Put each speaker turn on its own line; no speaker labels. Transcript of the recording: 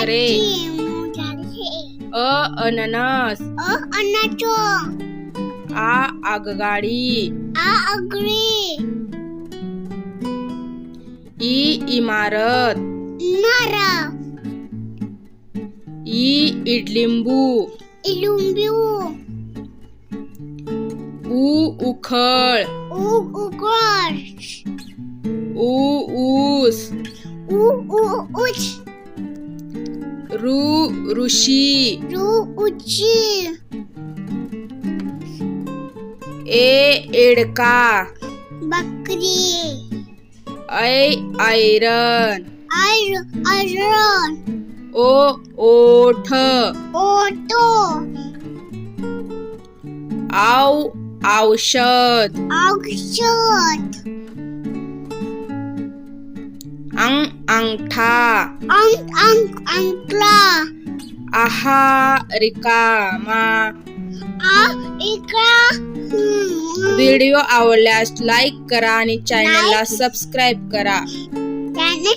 अक्षरे अ अननस।
अ अनाचो।
आ आगगाडी।
आ अग्री
ई इमारत।
नारा
ई इडलिंबू।
इलुंबिऊ
उ उखळ।
उ उगळ
उ ऊस।
उ उ उच
ऋ ऋषी.
रु उची.
ए एडका.
बकरी.
ऐ आयरन.
आयर आयरन.
ओ ओठ.
ओटो
आव औषध.
औषध.
अंग अंगठा
अंक अंक अंकला
आहा रिकामा
आ हम्म.
व्हिडिओ आवडल्यास लाईक करा आणि चॅनलला सबस्क्राईब करा
त्याने